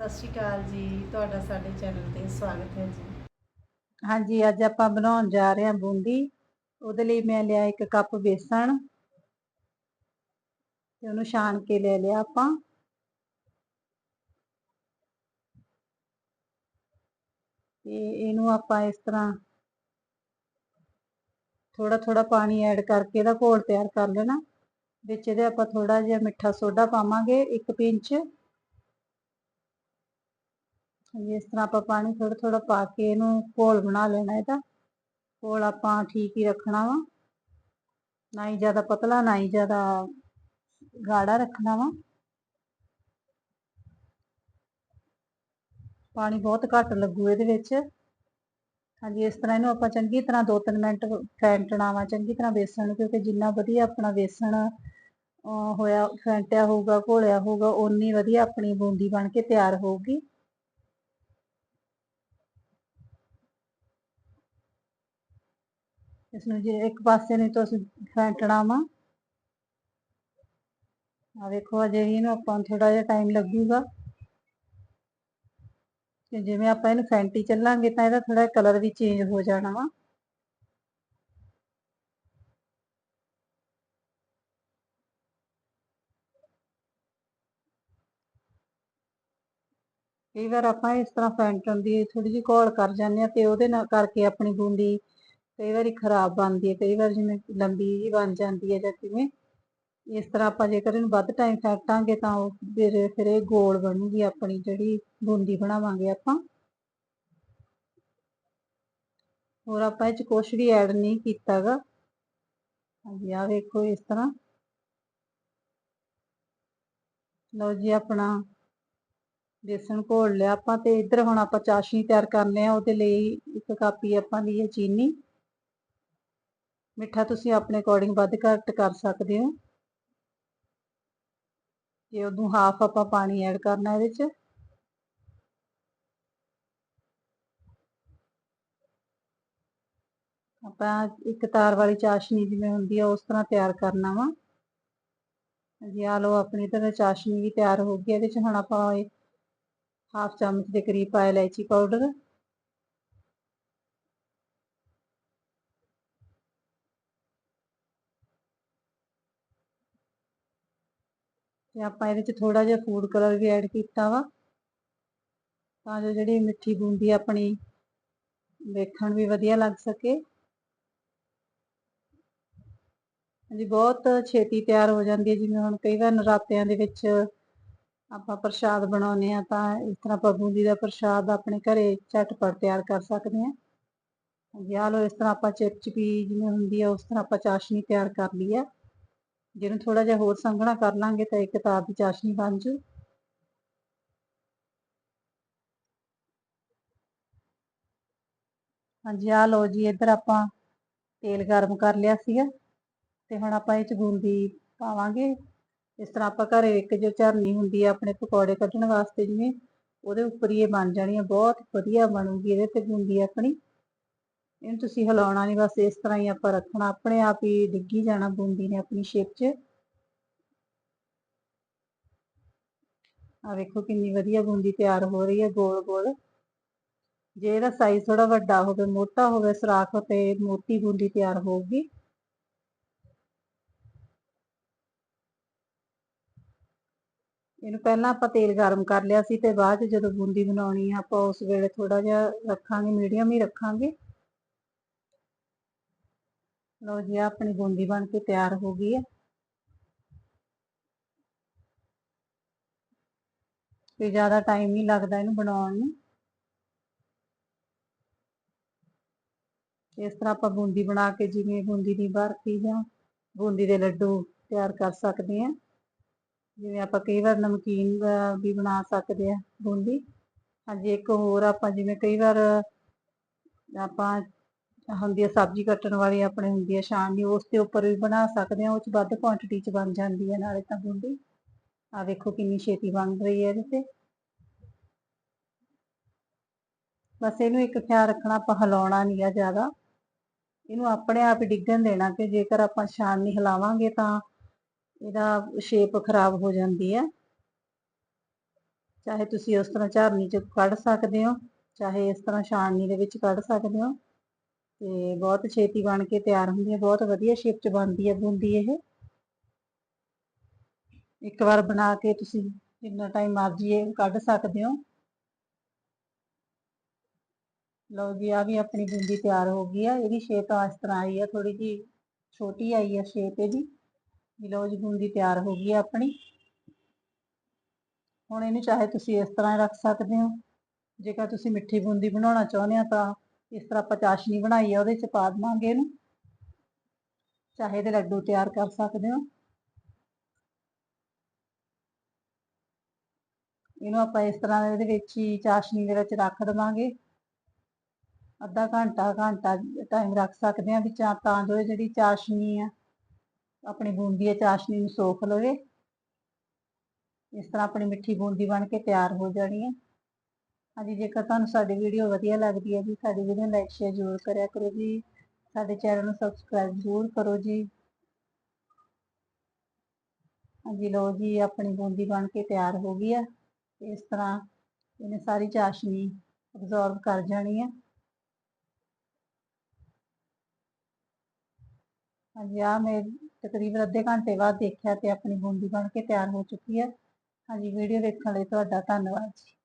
ਸਤਿ ਸ਼੍ਰੀ ਅਕਾਲ ਜੀ, ਤੁਹਾਡਾ ਸਾਡੇ ਚੈਨਲ ਤੇ ਸਵਾਗਤ ਹੈ ਜੀ। ਹਾਂਜੀ, ਅੱਜ ਆਪਾਂ ਬਣਾਉਣ ਜਾ ਰਹੇ ਹਾਂ ਬੂੰਦੀ। ਉਹਦੇ ਲਈ ਮੈਂ ਲਿਆ ਇੱਕ ਕੱਪ ਬੇਸਣ ਤੇ ਉਹਨੂੰ ਛਾਣ ਕੇ ਲੈ ਲਿਆ ਆਪਾਂ। ਤੇ ਇਹਨੂੰ ਆਪਾਂ ਇਸ ਤਰ੍ਹਾਂ ਥੋੜਾ ਥੋੜਾ ਪਾਣੀ ਐਡ ਕਰਕੇ ਇਹਦਾ ਘੋਲ ਤਿਆਰ ਕਰ ਲੈਣਾ। ਵਿੱਚ ਇਹਦੇ ਆਪਾਂ ਥੋੜਾ ਜਿਹਾ ਮਿੱਠਾ ਸੋਡਾ ਪਾਵਾਂਗੇ ਇੱਕ ਪਿੰਚ। ਇਸ ਤਰ੍ਹਾਂ ਆਪਾਂ ਪਾਣੀ ਥੋੜਾ ਥੋੜਾ ਪਾ ਕੇ ਇਹਨੂੰ ਘੋਲ ਬਣਾ ਲੈਣਾ ਇਹਦਾ। ਘੋਲ ਆਪਾਂ ਠੀਕ ਹੀ ਰੱਖਣਾ ਵਾ। ਨਾ ਹੀ ਜ਼ਿਆਦਾ ਪਤਲਾ, ਨਾ ਹੀ ਜ਼ਿਆਦਾ ਗਾੜਾ ਰੱਖਣਾ ਵਾ। ਪਾਣੀ ਬਹੁਤ ਘੱਟ ਲੱਗੂ ਇਹਦੇ ਵਿੱਚ। ਹਾਂਜੀ, ਇਸ ਤਰ੍ਹਾਂ ਇਹਨੂੰ ਆਪਾਂ ਚੰਗੀ ਤਰ੍ਹਾਂ 2-3 ਮਿੰਟ ਫੈਂਟਣਾ ਵਾ, ਚੰਗੀ ਤਰ੍ਹਾਂ ਬੇਸਣ ਨੂੰ ਕਿਉਂਕਿ ਜਿੰਨਾ ਵਧੀਆ ਆਪਣਾ ਬੇਸਣ ਅਹ ਹੋਇਆ, ਫੈਂਟਿਆ ਹੋਊਗਾ, ਘੋਲਿਆ ਹੋਊਗਾ, ਓਨੀ ਵਧੀਆ ਆਪਣੀ ਬੂੰਦੀ ਬਣ ਕੇ ਤਿਆਰ ਹੋਊਗੀ। ਇਸ ਨੂੰ ਜੇ ਇੱਕ ਪਾਸੇ ਨੂੰ ਤੁਸੀਂ ਫੈਂਟਣਾ ਵਾ। ਆ ਵੇਖੋ, ਅਜੇ ਇਹਨੂੰ ਆਪਾਂ ਥੋੜਾ ਜਿਹਾ ਟਾਈਮ ਲੱਗੂਗਾ। ਤੇ ਜਿਵੇਂ ਆਪਾਂ ਇਹਨੂੰ ਫੈਂਟੀ ਚੱਲਾਂਗੇ ਤਾਂ ਇਹਦਾ ਥੋੜਾ ਕਲਰ ਵੀ ਚੇਂਜ ਹੋ ਜਾਣਾ ਵਾ। ਕਈ ਵਾਰ ਆਪਾਂ ਇਸ ਤਰ੍ਹਾਂ ਫੈਂਟਣ ਦੀ ਥੋੜੀ ਜਿਹੀ ਘੋਲ ਕਰ ਜਾਂਦੇ ਆ ਤੇ ਉਹਦੇ ਨਾਲ ਕਰਕੇ ਆਪਣੀ ਬੂੰਦੀ ਕਈ ਵਾਰੀ ਖਰਾਬ ਬਣਦੀ ਹੈ, ਕਈ ਵਾਰ ਜਿਵੇਂ ਲੰਬੀ ਜੀ ਬਣ ਜਾਂਦੀ ਹੈ ਜਾਂ ਕਿਵੇਂ, ਇਸ ਤਰ੍ਹਾਂ ਆਪਾਂ ਜੇਕਰ ਇਹਨੂੰ ਵੱਧ ਟਾਈਮ ਫੈਂਟਾਂਗੇ ਤਾਂ ਉਹ ਫਿਰ ਫਿਰ ਇਹ ਗੋਲ ਬਣੂਗੀ ਆਪਣੀ ਜਿਹੜੀ ਬੂੰਦੀ ਬਣਾਵਾਂਗੇ ਆਪਾਂ। ਹੋਰ ਆਪਾਂ ਇਹ ਚ ਕੁਝ ਵੀ ਐਡ ਨਹੀਂ ਕੀਤਾਗਾ। ਹਾਂਜੀ ਆ ਵੇਖੋ ਇਸ ਤਰ੍ਹਾਂ। ਲਓ ਜੀ ਆਪਣਾ ਬੇਸਣ ਘੋਲ ਲਿਆ ਆਪਾਂ ਤੇ ਇੱਧਰ ਹੁਣ ਆਪਾਂ ਚਾਸ਼ਨੀ ਤਿਆਰ ਕਰਨੇ ਆ, ਉਹਦੇ ਲਈ ਇੱਕ ਕਾਪੀ ਆਪਾਂ ਲਈ ਹੈ ਚੀਨੀ। ਮਿੱਠਾ ਤੁਸੀਂ ਆਪਣੇ ਅਕੋਰਡਿੰਗ ਵੱਧ ਘੱਟ ਕਰ ਸਕਦੇ ਹੋ। ਤੇ ਉਦੋਂ ਹਾਫ ਆਪਾਂ ਪਾਣੀ ਐਡ ਕਰਨਾ ਇਹਦੇ ਚ। ਆਪਾਂ ਇੱਕ ਤਾਰ ਵਾਲੀ ਚਾਸ਼ਨੀ ਜਿਵੇਂ ਹੁੰਦੀ ਆ, ਉਸ ਤਰ੍ਹਾਂ ਤਿਆਰ ਕਰਨਾ ਵਾ। ਜੀ ਆ ਲਓ ਆਪਣੀ ਤਰ੍ਹਾਂ ਚਾਸ਼ਨੀ ਵੀ ਤਿਆਰ ਹੋ ਗਈ ਇਹਦੇ ਚ ਹੁਣ ਆਪਾਂ ਹਾਫ ਚਮਚ ਦੇ ਕਰੀਬ ਪਾਇਆ ਇਲਾਇਚੀ ਪਾਊਡਰ ਤੇ ਆਪਾਂ ਇਹਦੇ ਵਿੱਚ ਥੋੜਾ ਜਿਹਾ ਫੂਡ ਕਲਰ ਵੀ ਐਡ ਕੀਤਾ ਵਾ। ਤਾਂ ਜੋ ਜਿਹੜੀ ਮਿੱਠੀ ਬੂੰਦੀ ਆਪਣੀ ਵੇਖਣ ਵੀ ਵਧੀਆ ਲੱਗ ਸਕੇ। ਹਾਂਜੀ, ਬਹੁਤ ਛੇਤੀ ਤਿਆਰ ਹੋ ਜਾਂਦੀ ਹੈ। ਜਿਵੇਂ ਹੁਣ ਕਈ ਵਾਰ ਨਰਾਤਿਆਂ ਦੇ ਵਿੱਚ ਆਪਾਂ ਪ੍ਰਸ਼ਾਦ ਬਣਾਉਨੇ ਆ ਤਾਂ ਇਸ ਤਰ੍ਹਾਂ ਆਪਾਂ ਬੂੰਦੀ ਦਾ ਪ੍ਰਸ਼ਾਦ ਆਪਣੇ ਘਰੇ ਝਟਪਟ ਤਿਆਰ ਕਰ ਸਕਦੇ ਹਾਂ। ਹਾਂਜੀ, ਆਹ ਲਓ, ਇਸ ਤਰ੍ਹਾਂ ਆਪਾਂ ਚਿਪਚਿਪੀ ਜਿਵੇਂ ਹੁੰਦੀ ਆ, ਉਸ ਤਰ੍ਹਾਂ ਆਪਾਂ ਚਾਸ਼ਨੀ ਤਿਆਰ ਕਰ ਲਈ ਆ। ਜਿਹਨੂੰ ਥੋੜਾ ਜਿਹਾ ਹੋਰ ਸੰਘਣਾ ਕਰ ਲਾਂਗੇ ਤਾਂ ਇੱਕ ਤਾਰ ਦੀ ਚਾਸ਼ਨੀ ਬਣ ਜੂ। ਹਾਂਜੀ ਆ ਲਓ ਜੀ, ਇੱਧਰ ਆਪਾਂ ਤੇਲ ਗਰਮ ਕਰ ਲਿਆ ਸੀਗਾ ਤੇ ਹੁਣ ਆਪਾਂ ਇਹ ਚ ਬੂੰਦੀ ਪਾਵਾਂਗੇ। ਇਸ ਤਰ੍ਹਾਂ ਆਪਾਂ ਘਰੇ ਇੱਕ ਜੋ ਝਰਨੀ ਹੁੰਦੀ ਆ ਆਪਣੇ ਪਕੌੜੇ ਕੱਢਣ ਵਾਸਤੇ ਜਿਵੇਂ, ਉਹਦੇ ਉੱਪਰ ਹੀ ਇਹ ਬਣ ਜਾਣੀ ਆ, ਬਹੁਤ ਵਧੀਆ ਬਣੂਗੀ ਇਹਦੇ ਤੇ ਬੂੰਦੀ ਆਪਣੀ। ਇਹਨੂੰ ਤੁਸੀਂ ਹਿਲਾਉਣਾ ਨਹੀਂ ਬਸ ਇਸ ਤਰ੍ਹਾਂ ਹੀ ਆਪਾਂ ਰੱਖਣਾ। ਆਪਣੇ ਆਪ ਹੀ ਡਿੱਗੀ ਜਾਣਾ ਬੂੰਦੀ ਨੇ ਆਪਣੀ ਸ਼ੇਪ 'ਚ। ਆ ਵੇਖੋ ਕਿੰਨੀ ਵਧੀਆ ਬੂੰਦੀ ਤਿਆਰ ਹੋ ਰਹੀ ਹੈ, ਗੋਲ ਗੋਲ। ਜੇ ਇਹਦਾ ਸਾਈਜ਼ ਥੋੜਾ ਵੱਡਾ ਹੋਵੇ, ਮੋਟਾ ਹੋਵੇ, ਸਰਾਖ ਤੇ ਮੋਟੀ ਬੂੰਦੀ ਤਿਆਰ ਹੋਊਗੀ। ਇਹਨੂੰ ਪਹਿਲਾਂ ਆਪਾਂ ਤੇਲ ਗਰਮ ਕਰ ਲਿਆ ਸੀ ਤੇ ਬਾਅਦ ਚ ਜਦੋਂ ਬੂੰਦੀ ਬਣਾਉਣੀ ਆ, ਆਪਾਂ ਉਸ ਵੇਲੇ ਥੋੜਾ ਜਿਹਾ ਰੱਖਾਂਗੇ ਮੀਡੀਅਮ ਹੀ ਰੱਖਾਂਗੇ। ਲਓ ਜੀ ਆਪਣੀ ਬੂੰਦੀ ਬਣ ਕੇ ਤਿਆਰ ਹੋ ਗਈ ਹੈ। ਤੇ ਜ਼ਿਆਦਾ ਟਾਈਮ ਨਹੀਂ ਲੱਗਦਾ ਇਹਨੂੰ ਬਣਾਉਣ ਨੂੰ। ਇਸ ਤਰ੍ਹਾਂ ਆਪਾਂ ਬੂੰਦੀ ਬਣਾ ਕੇ ਜਿਵੇਂ ਬੂੰਦੀ ਦੀ ਬਰਫੀ ਜਾਂ ਬੂੰਦੀ ਦੇ ਲੱਡੂ ਤਿਆਰ ਕਰ ਸਕਦੇ ਹਾਂ। ਜਿਵੇਂ ਆਪਾਂ ਕਈ ਵਾਰ ਨਮਕੀਨ ਵੀ ਬਣਾ ਸਕਦੇ ਆ ਬੂੰਦੀ। ਹਾਂਜੀ, ਇੱਕ ਹੋਰ ਆਪਾਂ ਜਿਵੇਂ ਕਈ ਵਾਰ ਆਪਾਂ ਹੁੰਦੀ ਹੈ ਸਬਜ਼ੀ ਕੱਟਣ ਵਾਲੀ ਆਪਣੇ ਹੁੰਦੀ ਹੈ ਛਾਣਨੀ ਉਸ ਦੇ ਉੱਪਰ ਵੀ ਬਣਾ ਸਕਦੇ ਆ, ਉਹ ਚ ਵੱਧ ਕੁਆਂਟੀਟੀ ਚ ਬਣ ਜਾਂਦੀ ਹੈ ਨਾਲੇ ਤਾਂ ਬੂੰਦੀ ਆ ਵੇਖੋ ਕਿੰਨੀ ਛੇਤੀ ਬਣ ਰਹੀ ਹੈ ਇਹਦੇ ਤੇ। ਬਸ ਇਹਨੂੰ ਇੱਕ ਖਿਆਲ ਰੱਖਣਾ, ਆਪਾਂ ਹਿਲਾਉਣਾ ਨਹੀਂ ਆ ਜ਼ਿਆਦਾ। ਇਹਨੂੰ ਆਪਣੇ ਆਪ ਹੀ ਡਿੱਗਣ ਦੇਣਾ ਕਿ ਜੇਕਰ ਆਪਾਂ ਛਾਣਨੀ ਹਿਲਾਵਾਂਗੇ ਤਾਂ ਇਹਦਾ ਸ਼ੇਪ ਖਰਾਬ ਹੋ ਜਾਂਦੀ ਹੈ ਚਾਹੇ ਤੁਸੀਂ ਉਸ ਤਰ੍ਹਾਂ ਝਾਰਨੀ ਚ ਕੱਢ ਸਕਦੇ ਹੋ, ਚਾਹੇ ਇਸ ਤਰ੍ਹਾਂ ਛਾਣਨੀ ਦੇ ਵਿੱਚ ਕੱਢ ਸਕਦੇ ਹੋ। ਤੇ ਬਹੁਤ ਛੇਤੀ ਬਣ ਕੇ ਤਿਆਰ ਹੁੰਦੀ ਹੈ, ਬਹੁਤ ਵਧੀਆ ਸ਼ੇਪ ਚ ਬਣਦੀ ਹੈ ਬੂੰਦੀ ਇਹ। ਇੱਕ ਵਾਰ ਬਣਾ ਕੇ ਤੁਸੀਂ ਜਿੰਨਾ ਟਾਈਮ ਮਰਜ਼ੀ ਇਹ ਕੱਢ ਸਕਦੇ ਹੋ। ਲਓ ਜੀ ਆ ਵੀ ਆਪਣੀ ਬੂੰਦੀ ਤਿਆਰ ਹੋ ਗਈ ਆ ਇਹਦੀ ਸ਼ੇਪ ਇਸ ਤਰ੍ਹਾਂ ਆਈ ਆ ਥੋੜੀ ਜੀ ਛੋਟੀ ਆਈ ਆ ਸ਼ੇਪ ਇਹਦੀ। ਲਓ ਜੀ, ਬੂੰਦੀ ਤਿਆਰ ਹੋ ਗਈ ਆ ਆਪਣੀ। ਹੁਣ ਇਹਨੂੰ ਚਾਹੇ ਤੁਸੀਂ ਇਸ ਤਰ੍ਹਾਂ ਰੱਖ ਸਕਦੇ ਹੋ। ਜੇਕਰ ਤੁਸੀਂ ਮਿੱਠੀ ਬੂੰਦੀ ਬਣਾਉਣਾ ਚਾਹੁੰਦੇ ਆ ਤਾਂ ਇਸ ਤਰ੍ਹਾਂ ਆਪਾਂ ਚਾਸ਼ਨੀ ਬਣਾਈ ਆ, ਉਹਦੇ ਚ ਪਾ ਦੇਵਾਂਗੇ ਇਹਨੂੰ। ਚਾਹੇ ਇਹਦੇ ਲੱਡੂ ਤਿਆਰ ਕਰ ਸਕਦੇ ਹੋ। ਇਹਨੂੰ ਆਪਾਂ ਇਸ ਤਰ੍ਹਾਂ ਇਹਦੇ ਵਿੱਚ ਹੀ ਚਾਸ਼ਨੀ ਦੇ ਵਿੱਚ ਰੱਖ ਦੇਵਾਂਗੇ। ਅੱਧਾ ਘੰਟਾ ਘੰਟਾ ਟਾਈਮ ਰੱਖ ਸਕਦੇ ਆ ਵੀ ਚਾ ਤਾਂ ਜੋ ਇਹ ਜਿਹੜੀ ਚਾਸ਼ਨੀ ਆ, ਆਪਣੀ ਬੂੰਦੀ ਆ, ਚਾਸ਼ਨੀ ਨੂੰ ਸੋਖ ਲਵੇ। ਇਸ ਤਰ੍ਹਾਂ ਆਪਣੀ ਮਿੱਠੀ ਬੂੰਦੀ ਬਣ ਕੇ ਤਿਆਰ ਹੋ ਜਾਣੀ ਹੈ ਹਾਂਜੀ, ਜੇਕਰ ਤੁਹਾਨੂੰ ਸਾਡੀ ਵੀਡੀਓ ਵਧੀਆ ਲੱਗਦੀ ਹੈ ਜੀ, ਸਾਡੀ ਵੀਡੀਓ ਨੂੰ ਲਾਈਕ ਸ਼ੇਅਰ ਜ਼ਰੂਰ ਕਰਿਆ ਕਰੋ ਜੀ। ਸਾਡੇ ਚੈਨਲ ਨੂੰ ਸਬਸਕ੍ਰਾਈਬ ਜ਼ਰੂਰ ਕਰੋ ਜੀ। ਹਾਂਜੀ, ਲਓ ਜੀ, ਆਪਣੀ ਬੂੰਦੀ ਬਣ ਕੇ ਤਿਆਰ ਹੋ ਗਈ ਆ। ਇਸ ਤਰ੍ਹਾਂ ਇਹਨੇ ਸਾਰੀ ਚਾਸ਼ਨੀ ਅਬਜ਼ੌਰਬ ਕਰ ਜਾਣੀ ਹੈ ਹਾਂਜੀ ਆ ਮੈਂ ਤਕਰੀਬਨ ਅੱਧੇ ਘੰਟੇ ਬਾਅਦ ਦੇਖਿਆ ਤੇ ਆਪਣੀ ਬੂੰਦੀ ਬਣ ਕੇ ਤਿਆਰ ਹੋ ਚੁੱਕੀ ਹੈ ਹਾਂਜੀ ਵੀਡੀਓ ਦੇਖਣ ਲਈ ਤੁਹਾਡਾ ਧੰਨਵਾਦ ਜੀ।